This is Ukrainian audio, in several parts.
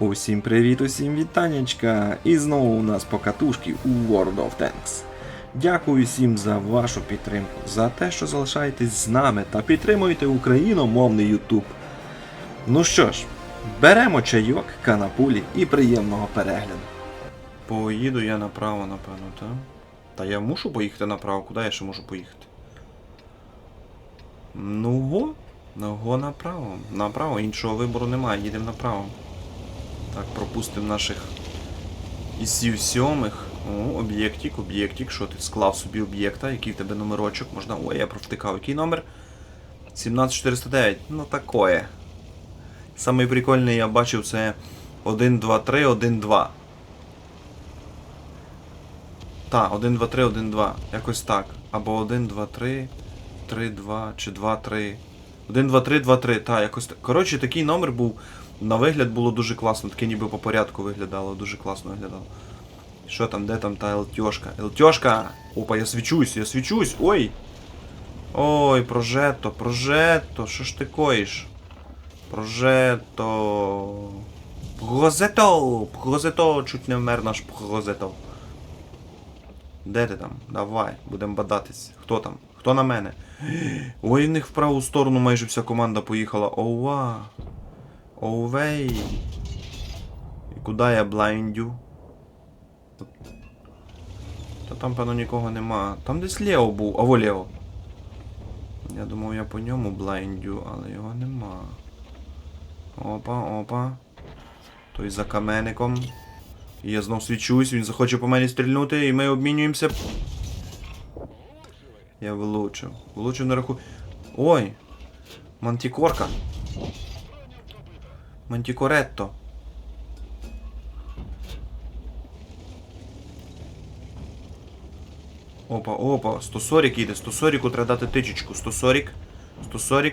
Усім привіт, усім вітанечка! І знову у нас покатушки у World of Tanks. Дякую всім за вашу підтримку, за те, що залишаєтесь з нами та підтримуєте україномовний YouTube. Ну що ж, беремо чайок, канапулі і приємного перегляду. Поїду я направо, напевно, так? Та я мушу поїхати направо, куди я ще можу поїхати? Ну го, ну го направо. Направо, іншого вибору немає, їдемо направо. Так, пропустимо наших ісів сьомих. О, об'єктик, об'єктик. Що ти склав собі об'єкта? Який в тебе номерочок? Можна. Ой, я провтикав. Який номер? 17409. Ну такое. Самий прикольний я бачив це 1, 2, 3, 1, 2. Та, 1, 2, 3, 1, 2. Якось так. Або 1, 2, 3, 3, 2 чи 2, 3. 1, 2, 3, 2, 3. Та, якось так. Коротше, такий номер був. На вигляд було дуже класно, таке ніби по порядку виглядало, дуже класно виглядало. Що там, де там та ЛТшка? ЛТшка! Опа, я свічусь, я свічусь! Ой! Ой, прожето, прожето, що ж ти коїш? Прожето. Прозето! Прозето! Чуть не вмер наш прозето. Де ти там? Давай, будемо бадатись. Хто там? Хто на мене? Ой, в них в праву сторону майже вся команда поїхала. Ова! Оувей. І куди я блайндю? Та там, певно, нікого нема. Там десь Лео був. Аво Лео. Я думав, я по ньому блайндю, але його нема. Опа, опа. Той за камеником. І я знов свічусь, він захоче по мені стрільнути, і ми обмінюємося. Я вилучив. Вилучив на раху. Ой! Мантікорка. Мантікоретто. Опа, опа, 140 їде, 140 треба дати тичечку. 140. 140.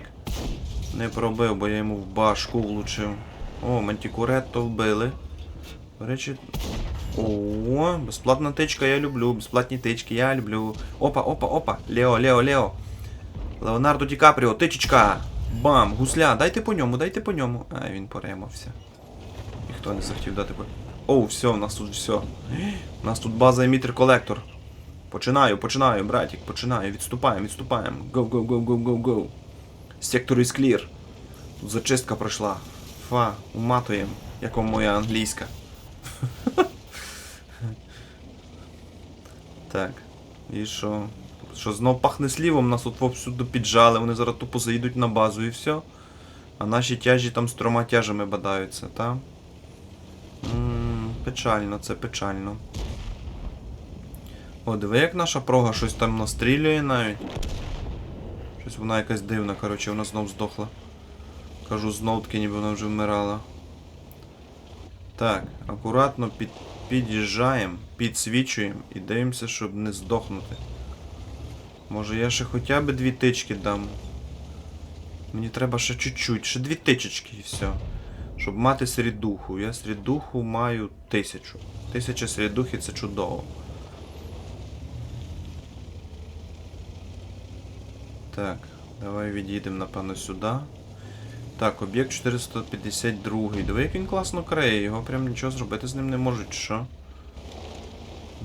Не пробив, бо я йому в башку влучив. О, мантікоретто вбили. До речі. О, безплатна тичка я люблю. Безплатні тички я люблю. Опа, опа, опа. Лео, Лео, Лео. Леонардо Ді Капріо, тичечка. Бам, гусля, дайте по ньому, дайте по ньому. А, він поремався. Ніхто не захотів дати по. Оу, все, у нас тут все. У нас тут база емітер колектор. Починаю, починаю, братик, починаю. Відступаємо, відступаємо. Go, go, go, go, go, go. Сектор is clear. Тут зачистка пройшла. Фа, уматуємо, як вам моя англійська. Так. І що? Що знов пахне слівом, нас тут повсюду піджали, вони зараз тупо заїдуть на базу і все. А наші тяжі там з трьома тяжами бадаються, та? Ммм, печально, це печально. О, диви, як наша прога щось там настрілює навіть. Щось вона якась дивна, коротше, вона знов здохла. Кажу, знов таки ніби вона вже вмирала. Так, акуратно під, під'їжджаємо, підсвічуємо і дивимося, щоб не здохнути. Може я ще хоча б дві тички дам. Мені треба ще чуть-чуть, ще дві тичечки і все. Щоб мати середуху. Я середуху маю тисячу. Тисяча середухи це чудово. Так, давай відійдемо, напевно, сюди. Так, об'єкт 452. Диви, як він класно криє, його прям нічого зробити з ним не можуть, що?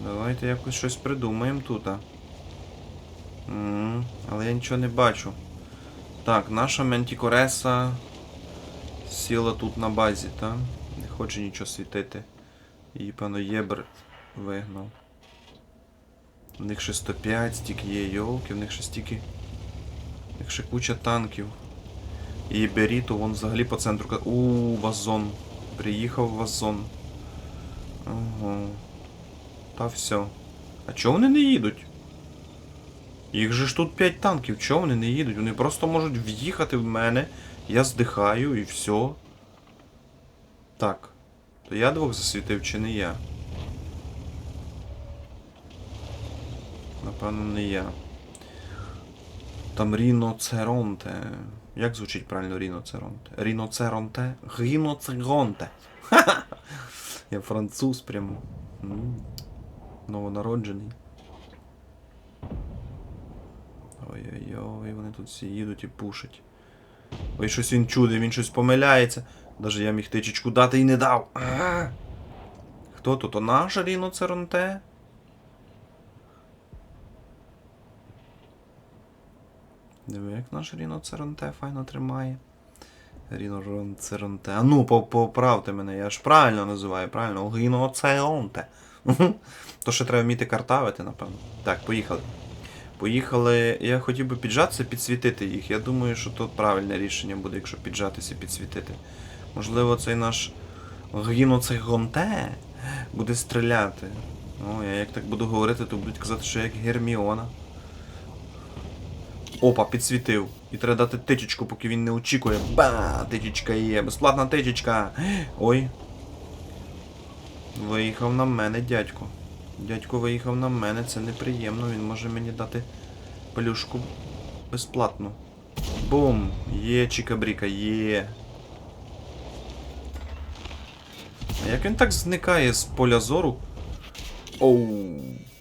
Давайте якось щось придумаємо тут. М, Але я нічого не бачу. Так, наша Ментікореса сіла тут на базі, та? Не хоче нічого світити. Її, певно, Єбр вигнав. У них ще 105, стільки є йолки, в них ще стільки. В них ще куча танків. І Беріто, вон взагалі по центру. ка- У, вазон. Приїхав вазон. Ага. Та все. А чого вони не їдуть? Їх же ж тут 5 танків, чого вони не їдуть? Вони просто можуть в'їхати в мене, я здихаю і все. Так. То я двох засвітив чи не я? Напевно, не я. Там ріноцеронте. Як звучить правильно ріноцеронте? Ріноцеронте? Ріноцеронте. Ха-ха! Я француз прям. М. Новонароджений. Ой-ой-ой, вони тут всі їдуть і пушать. Ой, щось він чуде, він щось помиляється. Даже я міг тичечку дати і не дав. А! Хто тут? То наш ріноцеронте? Диви, як наш ріноцеронте файно тримає. Ріноцеронте. А ну, поправте мене, я ж правильно називаю, правильно? Ріноцеронте. То ще треба вміти картавити, напевно. Так, поїхали. Поїхали. Я хотів би піджатися, підсвітити їх. Я думаю, що тут правильне рішення буде, якщо піджатися і підсвітити. Можливо, цей наш Гіноцегонте буде стріляти. О, я як так буду говорити, то будуть казати, що я як Герміона. Опа, підсвітив. І треба дати тичечку, поки він не очікує. Ба! Тичечка є, безплатна тичечка. Ой. Виїхав на мене, дядько. Дядько виїхав на мене, це неприємно, він може мені дати плюшку безплатно. Бум! Є чікабріка, є. А як він так зникає з поля зору? Оу,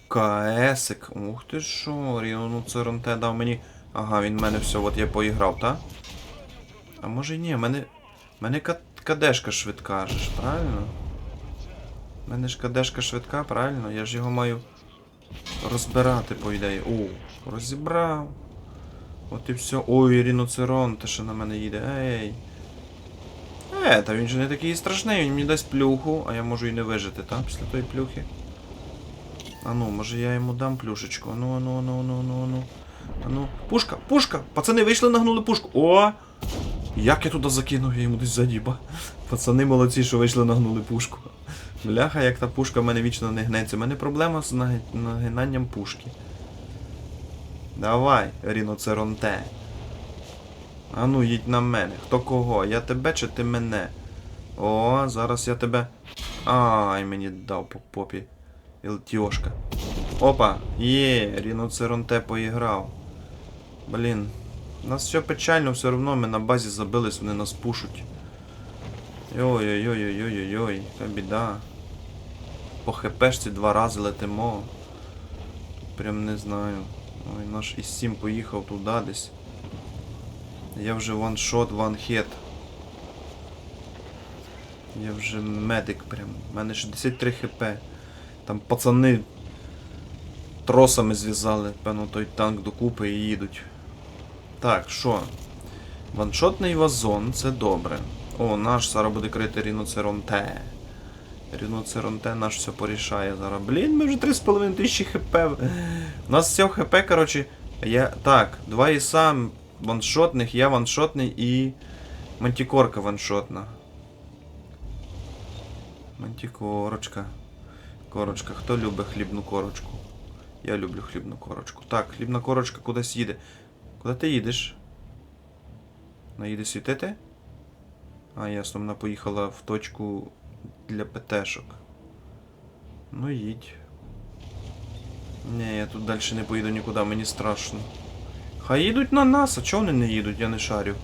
КСик. Ух ти що, Ріону Церонте дав мені. Ага, він мене все, от я поіграв, так? А може ні, в мене. мене ка- кадешка швидка ж, правильно? У мене ж кадешка швидка, правильно? Я ж його маю розбирати, по ідеї. О, розібрав. От і все. Ой, ріноцерон, те що на мене їде. Ей. Е, та він же не такий страшний, він мені дасть плюху, а я можу і не вижити, так, після тої плюхи. А ну, може я йому дам плюшечку. Ну, ну, ну, ну, ну, ну. А ну. Пушка, пушка! Пацани вийшли, нагнули пушку. О! Як я туди закинув, я йому десь задіба. Пацани молодці, що вийшли, нагнули пушку. Бляха, як та пушка в мене вічно не гнеться. У мене проблема з нагинанням пушки. Давай, ріноцеронте. А ну, їдь на мене. Хто кого? Я тебе чи ти мене? О, зараз я тебе. Ай, мені дав по попі. Ілтіошка. Опа! Є, ріноцеронте поіграв. Блін. У нас все печально, все одно ми на базі забились, вони нас пушуть. Йой-йой-йой-йой-йой-йой, яка біда. По хпшці два рази летимо. Прям не знаю. Ой, наш із 7 поїхав туди десь. Я вже ваншот, ванхет. Я вже медик прям. У мене 63 хп. Там пацани тросами зв'язали, певно, той танк докупи і їдуть. Так, що? Ваншотний вазон, це добре. О, наш зараз буде крити ріноцеронте. Ріноцеронте наш все порішає зараз. Блін, ми вже 3,5 тисячі хп. У нас все хп, коротше. Я. Так, два іса ваншотних, я ваншотний і. Мантікорка ваншотна. Мантікорочка. Корочка. Хто любить хлібну корочку? Я люблю хлібну корочку. Так, хлібна корочка кудись їде. Куди ти їдеш? Вона їде світити? А, ясно, вона поїхала в точку для ПТшок. Ну їдь. Ні, я тут далі не поїду нікуди, мені страшно. Хай їдуть на нас, а чого вони не їдуть, я не шарю.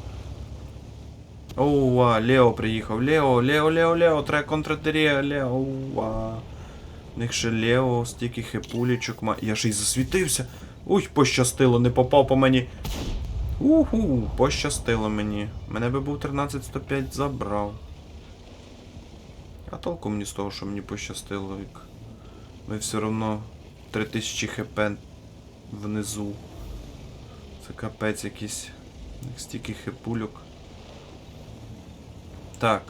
Оуа, Лео приїхав. Лео, Лео, Лео, Лео, треба контратерія, Лео, оуа. В них ще Лео, стільки хепулічок ма. Я ж і засвітився. Уй, пощастило, не попав по мені. Уху, пощастило мені. Мене би був 13105 забрав. А толку мені з того, що мені пощастило, як ми все одно 3000 хп внизу. Це капець якийсь. Як стільки хепульок. Так.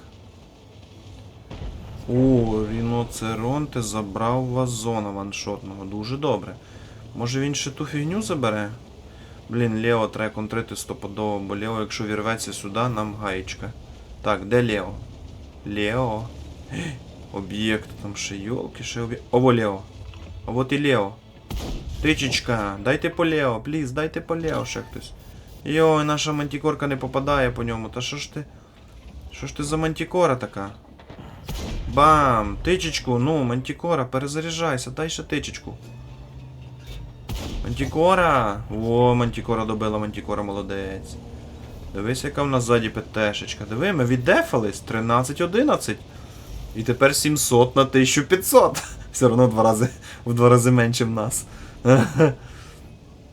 О, ріноцеронте забрав вазона ваншотного. Дуже добре. Може він ще ту фігню забере? Блін, Лео треба контрити стопудово, бо Лео, якщо вірветься сюди, нам гаєчка. Так, де Лео? Лео. Об'єкт, там ще йолки, ще об'єкт. Ово Лео. А от і Лео. Тичечка, дайте по Лео, пліз, дайте по Лео ще хтось. Йой, наша мантікорка не попадає по ньому. Та що ж ти. Що ж ти за мантікора така? Бам! Тичечку, ну, мантікора, перезаряджайся, дай ще тичечку. Мантікора! О, мантікора добила, мантікора молодець. Дивись, яка в нас ззаді ПТшечка. Диви, ми віддефались 13-11. І тепер 700 на 1500. Все одно два рази, в два рази менше в нас.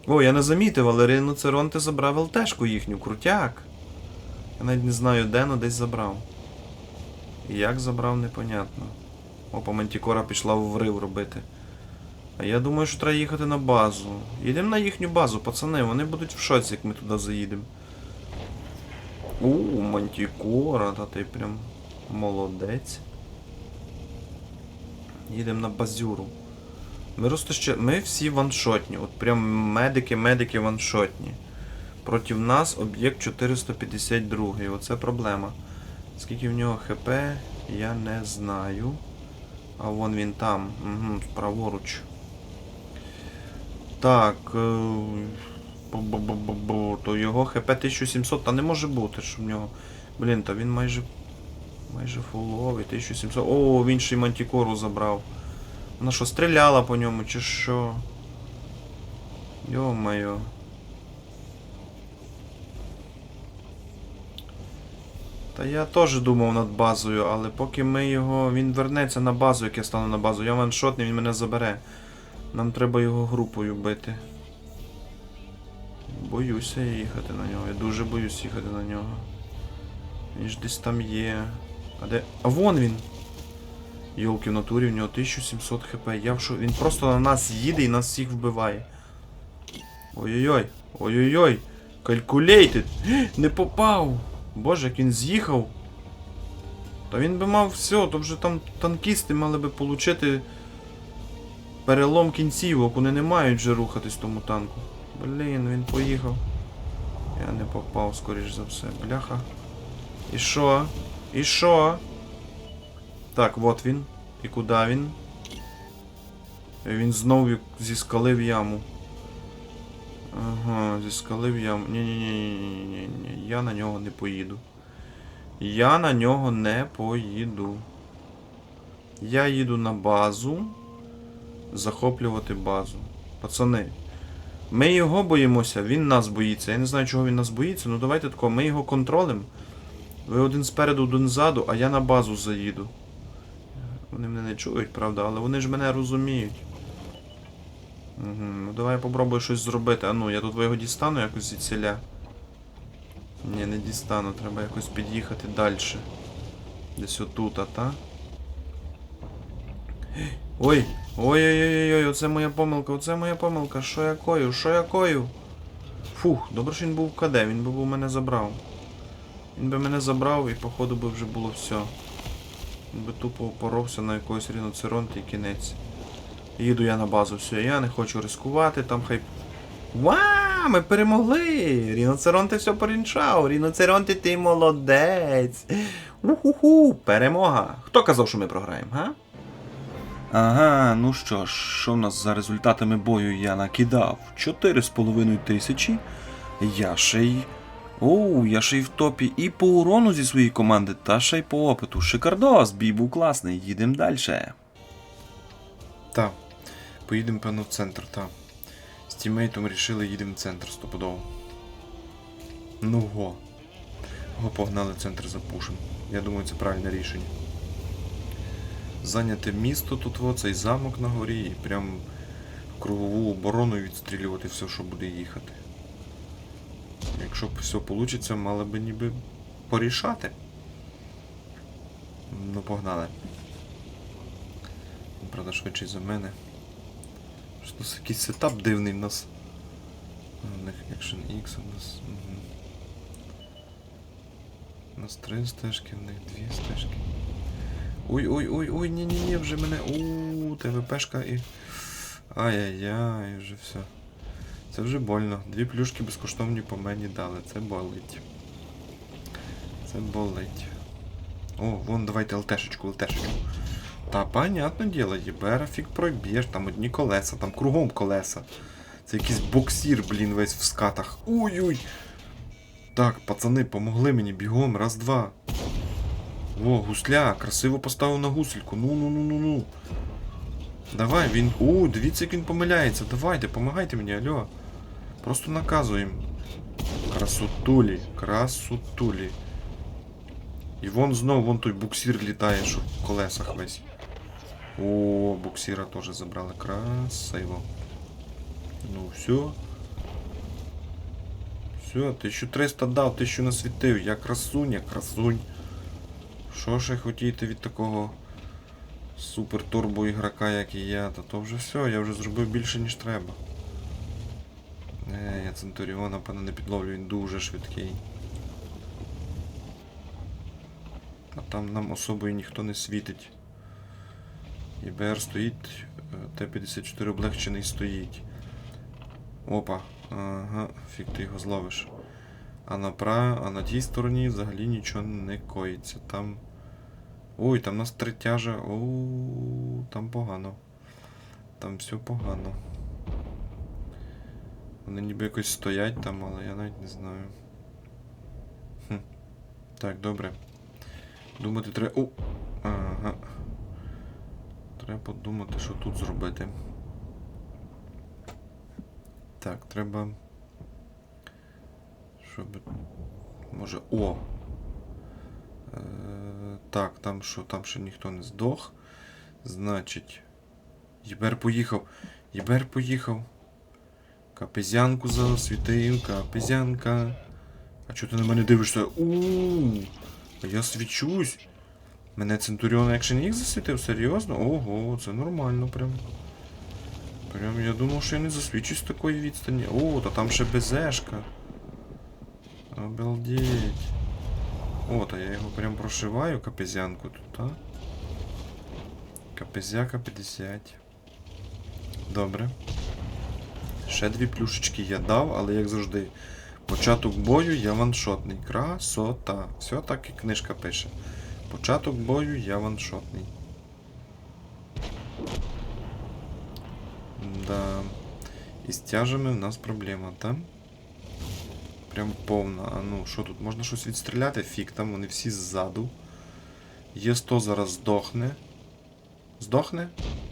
О, я не замітив, але ріноцеронти забрав ЛТшку їхню, крутяк. Я навіть не знаю де, але десь забрав. І як забрав, непонятно. Опа, Мантікора пішла врив робити. А я думаю, що треба їхати на базу. Їдемо на їхню базу, пацани, вони будуть в шоці, як ми туди заїдемо. У, Мантікора, та ти прям молодець. Їдемо на базюру. Ми розтащи... Ми всі ваншотні. От прям медики, медики ваншотні. Проти нас об'єкт 452. Оце проблема. Скільки в нього ХП, я не знаю. А вон він там. Угу, праворуч. Так. е, То його ХП 1700, та не може бути, що в нього. Блін, та він майже. Майже фуловий, 1700. О, він ще й мантікору забрав. Вона що, стріляла по ньому, чи що? Йо-моє. Та я теж думав над базою, але поки ми його. Він вернеться на базу, як я стану на базу. Я ваншотний, він мене забере. Нам треба його групою бити. Боюся їхати на нього. Я дуже боюсь їхати на нього. Він ж десь там є. А де. А вон він! Йолки в натурі, в нього 1700 хп. Я в шо... Він просто на нас їде і нас всіх вбиває. Ой-ой-ой. Ой-ой-ой. Calculated. Не попав. Боже, як він з'їхав. Та він би мав все, то вже там танкісти мали би получити перелом кінцівок, вони не мають вже рухатись тому танку. Блін, він поїхав. Я не попав, скоріш за все. Бляха. І що? І що? Так, от він. І куди він? Він знову зі скали в яму. Ага, зі скали в яму. Ні-ні-ні-ні-ні-ні. Я на нього не поїду. Я на нього не поїду. Я їду на базу. Захоплювати базу. Пацани. Ми його боїмося, він нас боїться. Я не знаю, чого він нас боїться, ну давайте тако, ми його контролем. Ви один спереду, один ззаду, а я на базу заїду. Вони мене не чують, правда, але вони ж мене розуміють. Угу, ну давай я попробую щось зробити. А ну, я тут його дістану якось звідсіля. Ні, не дістану, треба якось під'їхати далі. Десь отут, а та? Ой! Ой-ой-ой, оце моя помилка, оце моя помилка. Що якою? Що якою? Фух, добре, що він був в КД, він би був мене забрав. Він би мене забрав і походу би вже було все. Він би тупо поровся на якогось ріноцеронта і кінець. Їду я на базу, все, я не хочу ризикувати, там хай. Ва! Ми перемогли! Ріноцеронти все порішав! Ріноцеронти, ти молодець! Уху-ху! Перемога! Хто казав, що ми програємо, га? Ага, ну що ж, що в нас за результатами бою я накидав? 4,5 тисячі. Я ще й. Оу, я ще й в топі і по урону зі своєї команди, та ще й по опиту. Шикардос, бій був класний, їдемо далі. Так, поїдемо, певно, в центр, так. З тімейтом рішили, їдемо в центр стопудово. Ну го. Го погнали центр запушим. Я думаю, це правильне рішення. Зайняти місто тут, о, цей замок на горі, і прям кругову оборону відстрілювати все, що буде їхати. Якщо все вийде, мали би ніби порішати. Ну, погнали. Він, Правда, швидший за мене. Що це якийсь сетап дивний в нас. У них Action X у нас. У нас три стежки, в них дві стежки. Ой-ой-ой-ой, ні-ні-ні, вже мене. Ууу, ТВПшка і. Ай-яй-яй, вже все. Це вже больно. Дві плюшки безкоштовні по мені дали. Це болить. Це болить. О, вон давайте ЛТшечку, ЛТшечку. Та, понятне діло, єбера фіг проб'єш, там одні колеса, там кругом колеса. Це якийсь боксір, блін, весь в скатах. Ой-ой! Так, пацани, помогли мені бігом, раз, два. О, гусля, красиво поставив на гусельку. Ну ну ну ну ну. Давай, він. У, дивіться, як він помиляється. Давайте, помагайте мені, алло. Просто наказуємо. Красотулі, красотулі. І вон знов вон той буксир літає, що в колесах весь. О, буксира теж забрали. Красиво. Ну все. Все, 1300 дав, 1000 насвітив. Я красуня, красунь. Що ще хотіти від такого супер турбо ігрока, як і я, та то вже все, я вже зробив більше, ніж треба. Не, я Центуріона, пане, не підловлю, він дуже швидкий. А там нам особою ніхто не світить. ІБР стоїть, е, Т-54 облегчений стоїть. Опа. Ага, фіг ти його зловиш. А на пра... а на тій стороні взагалі нічого не коїться. Там. Ой, там нас третяжа. Оу, там погано. Там все погано. Вони ніби якось стоять там, але я навіть не знаю. Хм. Так, добре. Думати треба. О! Ага. Треба подумати, що тут зробити. Так, треба. Щоб. Може. О! Е, так, там що, там ще ніхто не здох. Значить. Єбер поїхав. Єбер поїхав. Капезянку засвітив, капезянка. А чого ти на мене дивишся? Ууу! А я свічусь. Мене Центуріон не їх засвітив, серйозно? Ого, це нормально прям. Прям я думав, що я не засвічусь з такої відстані. О, та там ще безешка. Обалдеть. О, та я його прям прошиваю, капезянку тут, а? Капезяка 50. Добре. Ще дві плюшечки я дав, але як завжди. Початок бою я ваншотний. Красота. Все так і книжка пише. Початок бою я ваншотний. Да. І з тяжами в нас проблема, так? Прям повна. А ну, що тут? Можна щось відстріляти? Фік, там вони всі ззаду. Є 100 зараз здохне. Здохне?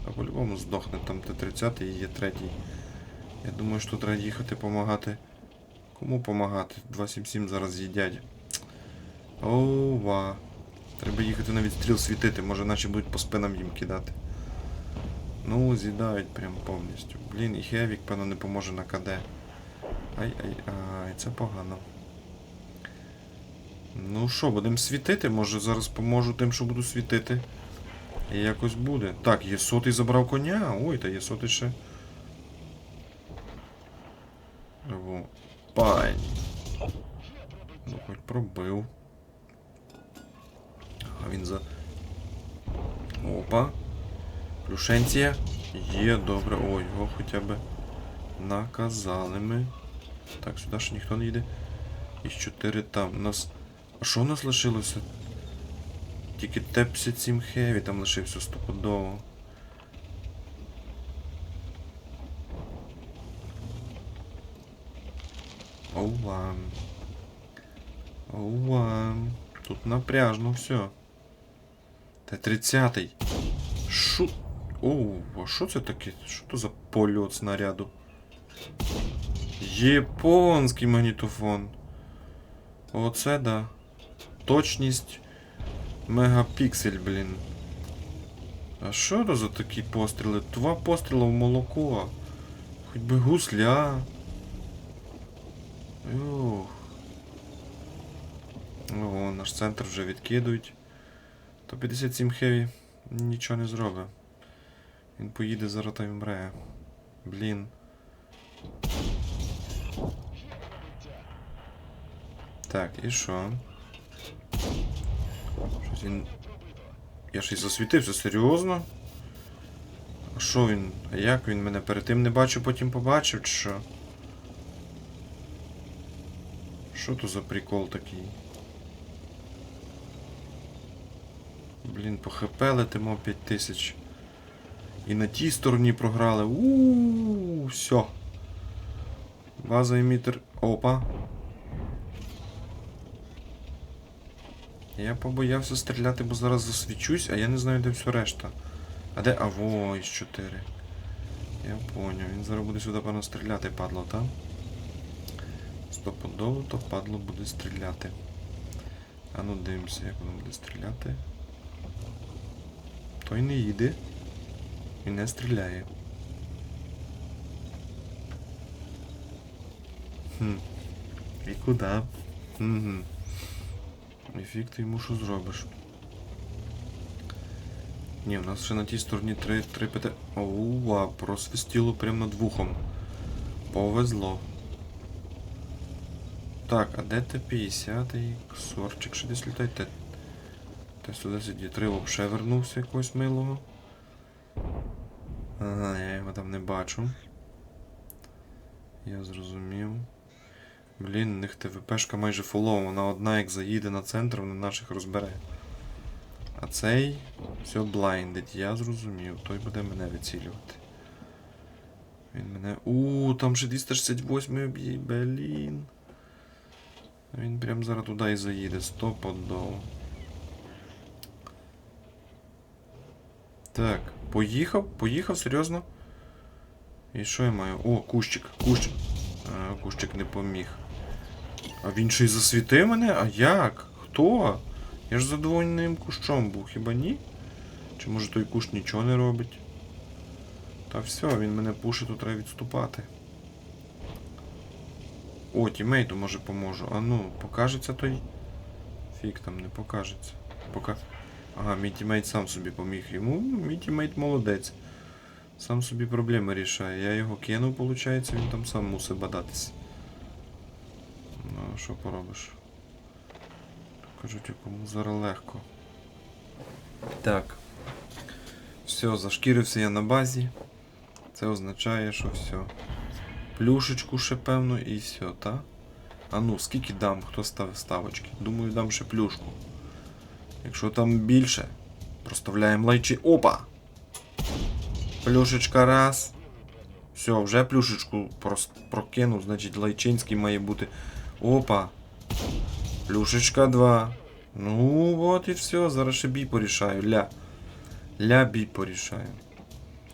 А по-любому здохне. Там Т-30 і є третій. Я думаю, що треба їхати помагати. Кому помагати? 277 зараз їдять. Ова. Треба їхати на відстріл світити, може наші будуть по спинам їм кидати. Ну, з'їдають прям повністю. Блін, і Хевік, певно, не поможе на КД. Ай-ай-ай, це погано. Ну що, будемо світити? Може зараз поможу тим, що буду світити. І якось буде. Так, є сотий забрав коня. Ой, та є сотий ще. Во. Пань. Ну, хоч пробив. А він за. Опа. Плюшенція. Є, добре. Ой, його хоча б наказали ми. Так, сюди ж ніхто не йде. І 4 там. У нас. А що у нас лишилося? Тільки Т-57 Heavy там лишився стопудово. Ова. Ова. Тут напряжно все. Т-30. Шо? Оу, а що це таке? Що то за польот снаряду? Японський магнітофон. Оце да. Точність мегапіксель, блін. А що то за такі постріли? Два постріли в молоко. Хоч би гусля. Ух. Ого, наш центр вже відкидують. То 57 хеві нічого не зробить. Він поїде зараз та вмре. Блін. Так, і що? Щось він. Я ж і засвітився, серйозно? А що він? А як він мене перед тим не бачив, потім побачив, чи що? Що то за прикол такий? Блін, по ХП летимо 5000. І на тій стороні програли. Ууу, все. База емітер. Опа. Я побоявся стріляти, бо зараз засвічусь, а я не знаю, де все решта. А де. А во, із 4. Я поняв. Він зараз буде сюди, певно, стріляти, падло, так? Стопудово, то падло буде стріляти. А ну дивимося, як воно буде стріляти. Той не їде і не стріляє. Хм. І куди? Угу. І фіг ти йому що зробиш. Ні, у нас ще на тій стороні три, три ПТ. Оува, просвистіло прямо над вухом. Повезло. Так, а де Т-50 і ксорчик? Ще десь літай Т. Т-110 3 взагалі вернувся якогось милого. Ага, я його там не бачу. Я зрозумів. Блін, у них ТВПшка майже фулова, вона одна як заїде на центр, вона наших розбере. А цей все блайндить, я зрозумів. Той буде мене вицілювати. Він мене. У, там ще 268 об'є, блін. Він прям зараз туди і заїде, стопудово. Так, поїхав, поїхав, серйозно. І що я маю? О, кущик, кущик. А, кущик не поміг. А він ще й засвітив мене? А як? Хто? Я ж задоволеним кущом був, хіба ні? Чи може той кущ нічого не робить? Та все, він мене пушить, то треба відступати. О, тімейту може поможу. А ну, покажеться той. Фік там не покажеться. Пока... Ага, мій тімейт сам собі поміг йому. Ну, Мій тімейт молодець. Сам собі проблеми рішає. Я його кинув, виходить, він там сам мусить бадатись. Ну, що поробиш? Кажуть, якому зараз легко. Так. Все, зашкірився я на базі. Це означає, що все. Плюшечку ще певно і все, та? А ну, скільки дам, хто ставить ставочки? Думаю, дам ще плюшку. Якщо там більше, проставляємо лайчі. Опа! Плюшечка раз. Все, вже плюшечку прокинув, значить лайчинський має бути. Опа! Плюшечка 2. Ну, от і все, зараз ще бій порішаю. Ля. Ля бій порішаю.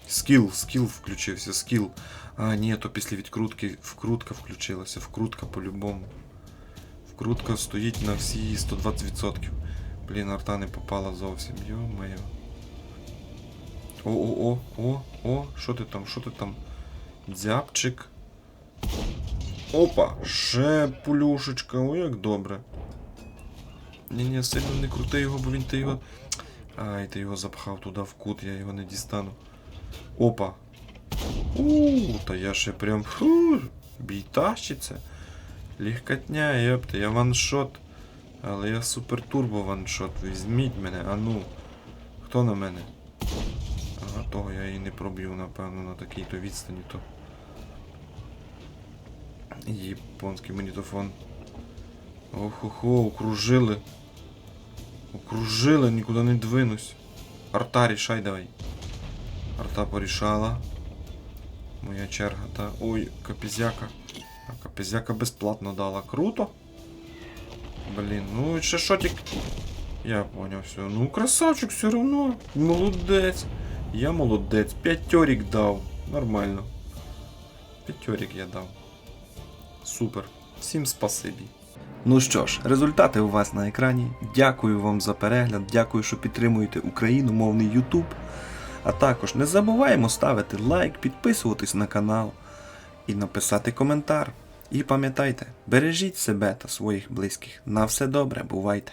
Скіл, скіл включився, скіл. А, ні, то після відкрутки вкрутка включилася. Вкрутка по-любому. Вкрутка стоїть на всі 120%. Блін, арта не попала зовсім. Йо-моє. О-о-о, о, о, що ти там, що ти там? Дзяпчик. Опа, ще пулюшечка, о, як добре. Ні-ні, сильно не крути його, бо він ти його. Ай, ти його запхав туди в кут, я його не дістану. Опа. У, та я ще прям. Фу, бій тащиться. Легкотня, єпте, я ваншот. Але я супер турбо ваншот. Візьміть мене, а ну. Хто на мене? Ага, того я і не проб'ю, напевно, на такій-то відстані то. Японський магнітофон. Ох-хо-хо, окружили. Окружили, нікуди не двинусь. Арта, рішай давай. Арта порішала. Моя черга, та. Ой, капізяка. А капізяка безплатно дала. Круто. Блін, ну ще шотик. Я поняв все. Ну, красавчик все равно. Молодець. Я молодець. П'ятьорік дав. Нормально. П'ятьорік я дав. Супер. Всім спасибі. Ну що ж, результати у вас на екрані. Дякую вам за перегляд, дякую, що підтримуєте україномовний YouTube. А також не забуваємо ставити лайк, підписуватись на канал і написати коментар. І пам'ятайте, бережіть себе та своїх близьких. На все добре, бувайте!